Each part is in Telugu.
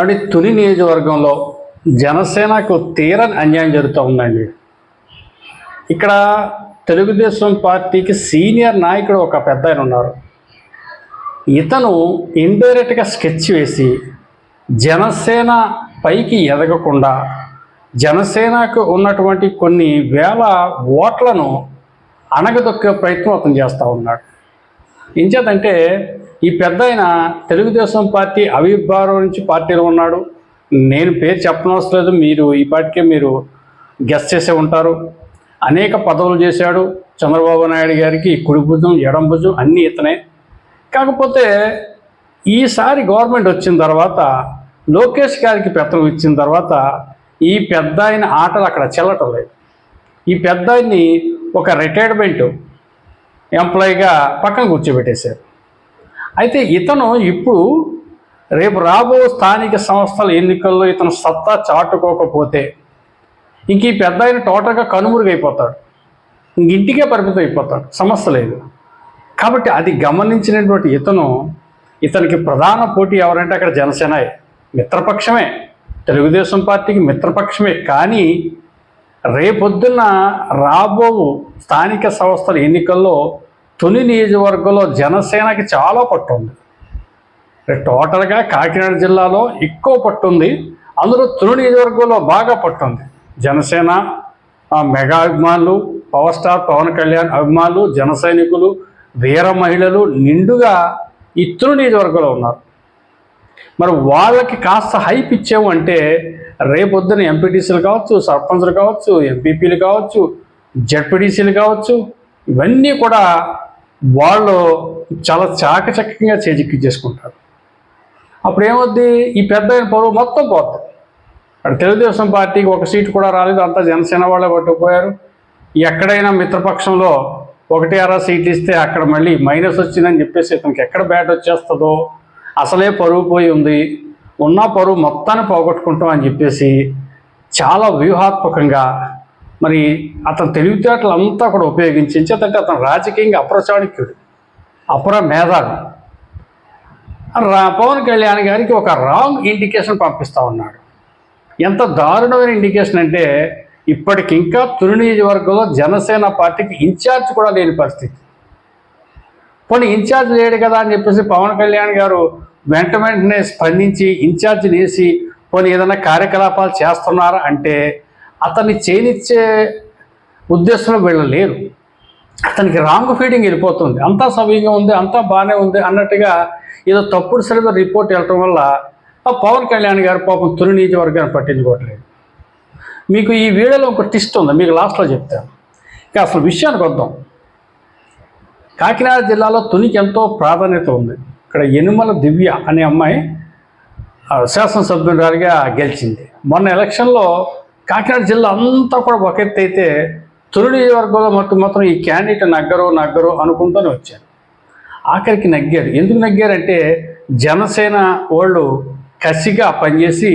కాబట్టి తుని నియోజకవర్గంలో జనసేనకు తీరని అన్యాయం జరుగుతూ ఉందండి. ఇక్కడ తెలుగుదేశం పార్టీకి సీనియర్ నాయకుడు ఒక పెద్ద ఆయన ఉన్నారు. ఇతను ఇండైరెక్ట్గా స్కెచ్ వేసి జనసేన పైకి ఎదగకుండా జనసేనకు ఉన్నటువంటి కొన్ని వేల ఓట్లను అణగదొక్కే ప్రయత్నం అతను చేస్తూ ఉన్నాడు. ఇంచేతంటే ఈ పెద్ద ఆయన తెలుగుదేశం పార్టీ ఆవిర్భావం నుంచి పార్టీలో ఉన్నాడు. నేను పేరు చెప్పనవసరం లేదు. మీరు ఈ పార్టీకే మీరు గెస్ట్ చేసే ఉంటారు. అనేక పదవులు చేశాడు. చంద్రబాబు నాయుడు గారికి కుడి భుజం ఎడం భుజం అన్నీ ఇతనే. కాకపోతే ఈసారి గవర్నమెంట్ వచ్చిన తర్వాత లోకేష్ గారికి పెత్తనం ఇచ్చిన తర్వాత ఈ పెద్ద ఆయన ఆటలు అక్కడ చెల్లటం లేదు. ఈ పెద్ద ఒక రిటైర్మెంట్ ఎంప్లాయీగా పక్కన కూర్చోబెట్టేశారు. అయితే ఇతను ఇప్పుడు రేపు రాబో స్థానిక సంస్థల ఎన్నికల్లో ఇతను సత్తా చాటుకోకపోతే ఇంక ఈ పెద్ద ఆయన టోటల్గా కనుమరుగైపోతాడు. ఇంక ఇంటికే పరిమితం అయిపోతాడు. సమస్య లేదు. కాబట్టి అది గమనించినటువంటి ఇతను ఇతనికి ప్రధాన పోటీ ఎవరంటే అక్కడ జనసేన మిత్రపక్షమే. తెలుగుదేశం పార్టీకి మిత్రపక్షమే. కానీ రేపొద్దున్న రాబో స్థానిక సంస్థల ఎన్నికల్లో తొలి నియోజకవర్గంలో జనసేనకి చాలా పట్టు ఉంది. టోటల్గా కాకినాడ జిల్లాలో ఎక్కువ పట్టు ఉంది. అందులో తొలి నియోజకవర్గంలో బాగా పట్టు ఉంది. జనసేన మెగా అభిమానులు పవర్ స్టార్ పవన్ కళ్యాణ్ అభిమానులు జన సైనికులు వీర మహిళలు నిండుగా ఈ తొలి నియోజకవర్గంలో ఉన్నారు. మరి వాళ్ళకి కాస్త హైప్ ఇచ్చాము అంటే రేపొద్దున ఎంపీటీసీలు కావచ్చు సర్పంచ్లు కావచ్చు ఎంపీపీలు కావచ్చు జడ్పీటీసీలు కావచ్చు ఇవన్నీ కూడా వాళ్ళు చాలా చాకచక్యంగా చేజిక్కి చేసుకుంటారు అప్పుడు ఏమొద్ది ఈ పెద్ద ఆయన పరువు మొత్తం పోతుంది అక్కడ తెలుగుదేశం పార్టీకి ఒక సీటు కూడా రాలేదు. అంతా జనసేన వాళ్ళే పట్టుకుపోయారు. ఎక్కడైనా మిత్రపక్షంలో ఒకటి అర సీట్ ఇస్తే అక్కడ మళ్ళీ మైనస్ వచ్చిందని చెప్పేసి ఇతనికి ఎక్కడ బ్యాట్ వచ్చేస్తుందో అసలే పరువు పోయి ఉంది. ఉన్న పరువు మొత్తాన్ని పోగొట్టుకుంటాం అని చెప్పేసి చాలా వ్యూహాత్మకంగా మరి అతని తెలివితేటలు అంతా కూడా ఉపయోగించి ఎంచేతంటే అతను రాజకీయంగా అప్రచాణిక్యుడు అపర మేధావి రా పవన్ కళ్యాణ్ గారికి ఒక రాంగ్ ఇండికేషన్ పంపిస్తూ ఉన్నాడు. ఎంత దారుణమైన ఇండికేషన్ అంటే ఇప్పటికి ఇంకా తొలి నియోజకవర్గంలో జనసేన పార్టీకి ఇన్ఛార్జ్ కూడా లేని పరిస్థితి. పోనీ ఇన్ఛార్జ్ లేడు కదా అని చెప్పేసి పవన్ కళ్యాణ్ గారు వెంట వెంటనే స్పందించి ఇన్ఛార్జ్ వేసి పోనీ ఏదైనా కార్యకలాపాలు చేస్తున్నారా అంటే అతన్ని చేయనిచ్చే ఉద్దేశంలో వీళ్ళు లేరు. అతనికి రాంగ్ ఫీడింగ్ వెళ్ళిపోతుంది. అంతా సవ్యంగా ఉంది అంతా బాగానే ఉంది అన్నట్టుగా ఏదో తప్పుడు సరిగా రిపోర్ట్ వెళ్ళటం వల్ల ఆ పవన్ కళ్యాణ్ గారు పాపం తొలి నియోజకవర్గాన్ని పట్టించుకోవట్లేదు. మీకు ఈ వీడియోలో ఒక టిస్ట్ ఉంది మీకు లాస్ట్లో చెప్తాను ఇక అసలు విషయానికి వద్దాం. కాకినాడ జిల్లాలో తునికి ఎంతో ప్రాధాన్యత ఉంది. ఇక్కడ యనుమల దివ్య అనే అమ్మాయి శాసనసభ్యురాలిగా గెలిచింది. మొన్న ఎలక్షన్లో కాకినాడ జిల్లా అంతా కూడా ఒక ఎత్తు అయితే తొలి నియోజకవర్గంలో మొత్తం మొత్తం ఈ క్యాండిడేట్ నగ్గరు నగ్గరు అనుకుంటూనే వచ్చారు. ఆఖరికి నగ్గారు. ఎందుకు నగ్గారంటే జనసేన వాళ్ళు కసిగా పనిచేసి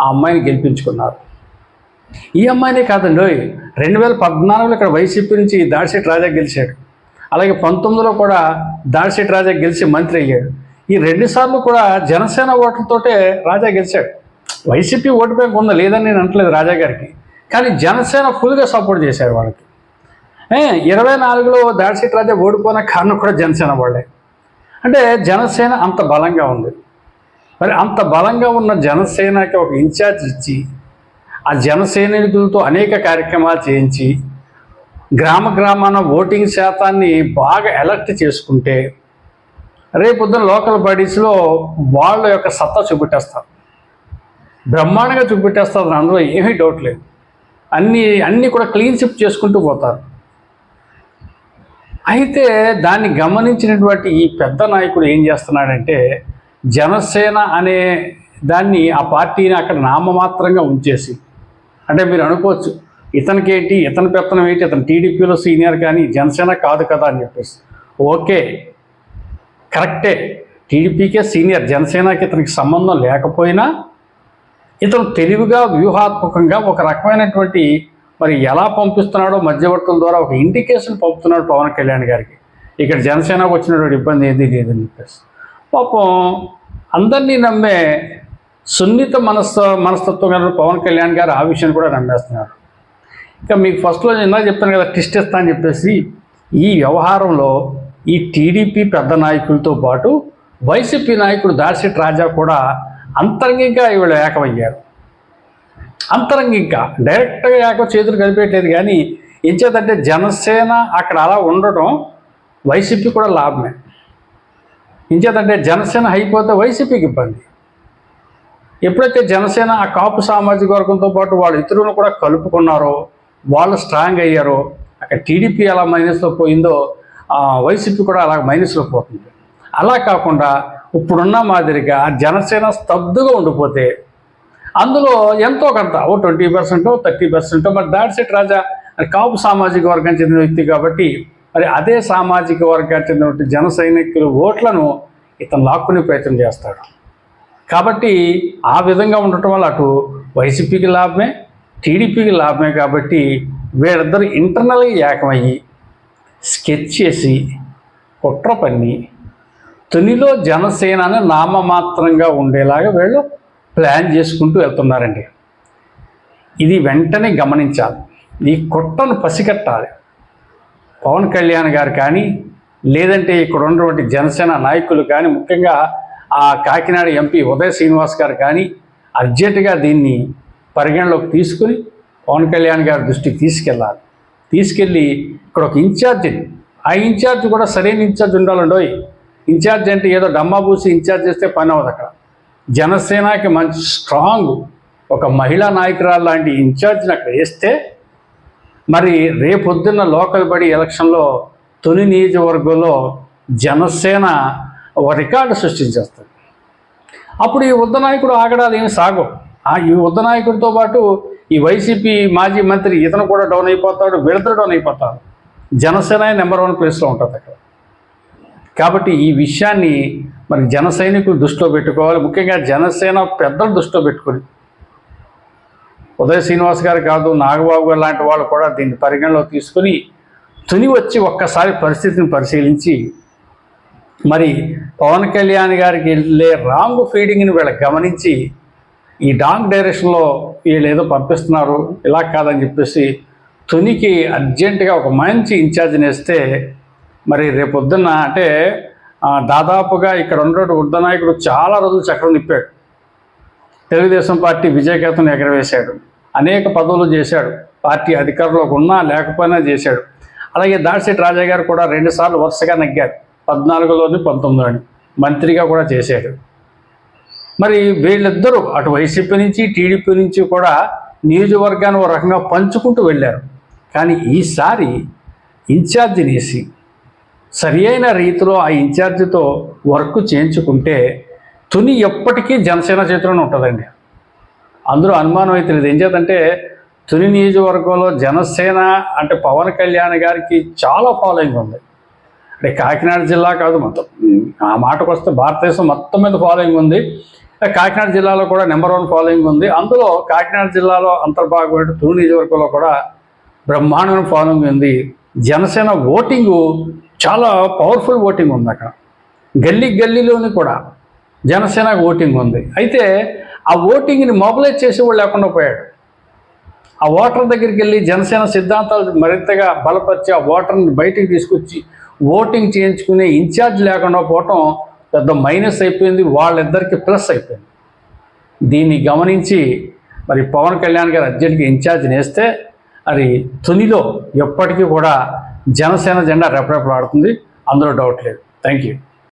ఆ అమ్మాయిని గెలిపించుకున్నారు. ఈ అమ్మాయినే కాదండి రెండు వేల పద్నాలుగులో ఇక్కడ వైసీపీ నుంచి దాడిశెట్టి రాజా గెలిచాడు. అలాగే పంతొమ్మిదిలో కూడా దాడిశెట్టి రాజా గెలిచి మంత్రి అయ్యాడు. ఈ రెండు సార్లు కూడా జనసేన ఓట్లతోటే రాజా గెలిచాడు. వైసీపీ ఓటు బ్యాంక్ ఉందా లేదని నేను అంటలేదు రాజా గారికి. కానీ జనసేన ఫుల్గా సపోర్ట్ చేశారు వాళ్ళకి. ఇరవై నాలుగులో దాడిశెట్టి రాజా ఓడిపోయిన కారణం కూడా జనసేన వాళ్ళే. అంటే జనసేన అంత బలంగా ఉంది. మరి అంత బలంగా ఉన్న జనసేనకి ఒక ఇన్ఛార్జ్ ఇచ్చి ఆ జనసైనికులతో అనేక కార్యక్రమాలు చేయించి గ్రామ గ్రామాన ఓటింగ్ శాతాన్ని బాగా ఎలర్ట్ చేసుకుంటే రేపొద్దున లోకల్ బాడీస్లో వాళ్ళ యొక్క సత్తా చూపెట్టేస్తారు. బ్రహ్మాండంగా చూపెట్టేస్తారు అందులో ఏమీ డౌట్ లేదు. అన్నీ అన్నీ కూడా క్లీన్ షిప్ చేసుకుంటూ పోతారు. అయితే దాన్ని గమనించినటువంటి ఈ పెద్ద నాయకుడు ఏం చేస్తున్నాడంటే జనసేన అనే దాన్ని ఆ పార్టీని అక్కడ నామమాత్రంగా ఉంచేసి అంటే మీరు అనుకోవచ్చు ఇతనికేంటి ఇతని పెత్తనం ఏంటి ఇతను టీడీపీలో సీనియర్ కానీ జనసేన కాదు కదా అని చెప్పేసి. ఓకే కరెక్టే టీడీపీకే సీనియర్ జనసేనకి ఇతనికి సంబంధం లేకపోయినా ఇతను తెలివిగా వ్యూహాత్మకంగా ఒక రకమైనటువంటి మరి ఎలా పంపిస్తున్నాడో మధ్యవర్తుల ద్వారా ఒక ఇండికేషన్ పంపుతున్నాడు పవన్ కళ్యాణ్ గారికి. ఇక్కడ జనసేనకు వచ్చినటువంటి ఇబ్బంది ఏది లేదని చెప్పేసి. పాపం అందరినీ నమ్మే సున్నిత మనస్త మనస్తత్వం గారు పవన్ కళ్యాణ్ గారు ఆ విషయాన్ని కూడా నమ్మేస్తున్నారు. ఇంకా మీకు ఫస్ట్లో నేను ఇందాక చెప్పాను కదా టిస్ట్ ఇస్తా అని చెప్పేసి ఈ వ్యవహారంలో ఈ టీడీపీ పెద్ద నాయకులతో పాటు వైసీపీ నాయకుడు దార్శెట్ రాజా కూడా అంతరంగికంగా వీళ్ళు ఏకమయ్యారు. అంతరంగికంగా డైరెక్ట్గా ఏక చేతులు కలిపేయట్లేదు కానీ ఏం జనసేన అక్కడ అలా ఉండటం వైసీపీ కూడా లాభమే. ఇంచేతంటే జనసేన అయిపోతే వైసీపీకి ఇబ్బంది. ఎప్పుడైతే జనసేన ఆ కాపు సామాజిక వర్గంతో పాటు వాళ్ళు ఇతరులను కూడా కలుపుకున్నారో వాళ్ళు స్ట్రాంగ్ అయ్యారో అక్కడ టీడీపీ ఎలా మైనస్లో పోయిందో వైసీపీ కూడా అలా మైనస్లో పోతుంది. అలా కాకుండా ఇప్పుడున్న మాదిరిగా జనసేన స్తబ్దుగా ఉండిపోతే అందులో ఎంతో కొంత ఓ ట్వంటీ పర్సెంట్ థర్టీ పర్సెంట్ మరి దాట్ రాజా. కాపు సామాజిక వర్గానికి చెందిన వ్యక్తి కాబట్టి మరి అదే సామాజిక వర్గానికి చెందినటువంటి జన సైనికుల ఓట్లను ఇతను లాక్కునే ప్రయత్నం చేస్తాడు. కాబట్టి ఆ విధంగా ఉండటం వల్ల అటు వైసీపీకి లాభమే టీడీపీకి లాభమే కాబట్టి వీళ్ళిద్దరు ఇంటర్నల్గా ఏకమయ్యి స్కెచ్ చేసి కుట్ర పన్ని తొలిలో జనసేనని నామమాత్రంగా ఉండేలాగా వీళ్ళు ప్లాన్ చేసుకుంటూ వెళ్తున్నారండి. ఇది వెంటనే గమనించాలి. ఈ కుట్రను పసిగట్టాలి. పవన్ కళ్యాణ్ గారు కానీ లేదంటే ఇక్కడ ఉన్నటువంటి జనసేన నాయకులు కానీ ముఖ్యంగా ఆ కాకినాడ ఎంపీ ఉదయ శ్రీనివాస్ గారు కానీ అర్జెంటుగా దీన్ని పరిగణలోకి తీసుకుని పవన్ కళ్యాణ్ గారి దృష్టికి తీసుకెళ్ళాలి. తీసుకెళ్ళి ఇక్కడ ఒక ఇన్ఛార్జ్ ఆ ఇన్ఛార్జ్ కూడా సరైన ఇన్ఛార్జ్ ఉండాలండోయ్. ఇన్ఛార్జ్ అంటే ఏదో డమ్మాబూసి ఇన్ఛార్జ్ చేస్తే పని అవ్వదు అక్కడ. జనసేనకి మంచి స్ట్రాంగ్ ఒక మహిళా నాయకురాలు లాంటి ఇన్ఛార్జ్ని అక్కడ వేస్తే మరి రేపొద్దున్న లోకల్ బడి ఎలక్షన్లో తొలి నియోజకవర్గంలో జనసేన ఒక రికార్డు సృష్టించేస్తుంది. అప్పుడు ఈ ఉద్ద నాయకుడు ఆగడాలు ఏమి సాగవు. ఆ ఈ ఉద్ద నాయకుడితో పాటు ఈ వైసీపీ మాజీ మంత్రి ఇతను కూడా డౌన్ అయిపోతాడు వీళ్ళిద్దరు డౌన్ అయిపోతాడు జనసేన నెంబర్ వన్ ప్లేస్లో ఉంటుంది అక్కడ. కాబట్టి ఈ విషయాన్ని మరి జన సైనికులు దృష్టిలో పెట్టుకోవాలి. ముఖ్యంగా జనసేన పెద్దలు దృష్టిలో పెట్టుకుని. ఉదయ శ్రీనివాస్ గారు కాదు నాగబాబు గారు లాంటి వాళ్ళు కూడా దీన్ని పరిగణలో తీసుకుని తుని వచ్చి ఒక్కసారి పరిస్థితిని పరిశీలించి మరి పవన్ కళ్యాణ్ గారికి వెళ్ళే రాంగ్ ఫీడింగ్ని వీళ్ళు గమనించి ఈ డాంగ్ డైరెక్షన్లో వీళ్ళు ఏదో పంపిస్తున్నారు ఇలా కాదని చెప్పేసి తునికి అర్జెంటుగా ఒక మంచి ఇన్ఛార్జిని వేస్తే మరి రేపొద్దున్న అంటే దాదాపుగా ఇక్కడ ఉన్నటువంటి ఉద్దనాయకుడు చాలా రోజులు చక్రం తిప్పాడు. తెలుగుదేశం పార్టీ విజయకేతను ఎగరవేశాడు. అనేక పదవులు చేశాడు. పార్టీ అధికారంలోకి ఉన్నా లేకపోయినా చేశాడు. అలాగే దాడిశెట్టి రాజా గారు కూడా రెండుసార్లు వరుసగా నగ్గారు. పద్నాలుగులోని పంతొమ్మిదిలోని మంత్రిగా కూడా చేశాడు. మరి వీళ్ళిద్దరూ అటు వైసీపీ నుంచి టీడీపీ నుంచి కూడా నియోజకవర్గాన్ని ఒక రకంగా పంచుకుంటూ వెళ్ళారు. కానీ ఈసారి ఇన్ఛార్జినేసి సరి అయిన రీతిలో ఆ ఇన్ఛార్జితో వర్క్ చేయించుకుంటే తుని ఎప్పటికీ జనసేన చేతిలోనే ఉంటుందండి. అందరూ అనుమానం అయితే లేదు. ఏం చేద్దంటే తుని నియోజకవర్గంలో జనసేన అంటే పవన్ కళ్యాణ్ గారికి చాలా ఫాలోయింగ్ ఉంది. అంటే కాకినాడ జిల్లా కాదు మొత్తం. ఆ మాటకు వస్తే భారతదేశం మొత్తం మీద ఫాలోయింగ్ ఉంది. కాకినాడ జిల్లాలో కూడా నెంబర్ వన్ ఫాలోయింగ్ ఉంది. అందులో కాకినాడ జిల్లాలో అంతర్భాగమైన తుని నియోజకవర్గంలో కూడా బ్రహ్మాండమైన ఫాలోయింగ్ ఉంది. జనసేన ఓటింగు చాలా పవర్ఫుల్ ఓటింగ్ ఉంది అక్కడ. గల్లీ గల్లీలోని కూడా జనసేన ఓటింగ్ ఉంది. అయితే ఆ ఓటింగ్ని మొబలైజ్ చేసేవాళ్ళు లేకుండా పోయాడు. ఆ ఓటర్ దగ్గరికి వెళ్ళి జనసేన సిద్ధాంతాలు మరింతగా బలపరిచి ఆ ఓటర్ని బయటికి తీసుకొచ్చి ఓటింగ్ చేయించుకునే ఇన్ఛార్జ్ లేకుండా పోవటం పెద్ద మైనస్ అయిపోయింది. వాళ్ళిద్దరికి ప్లస్ అయిపోయింది. దీన్ని గమనించి మరి పవన్ కళ్యాణ్ గారు అర్జెంట్గా ఇన్ఛార్జ్ నేస్తే అది తునిలో ఎప్పటికీ కూడా జనసేన జెండా రెపరెపలాడుతుంది. అందులో డౌట్ లేదు. Thank you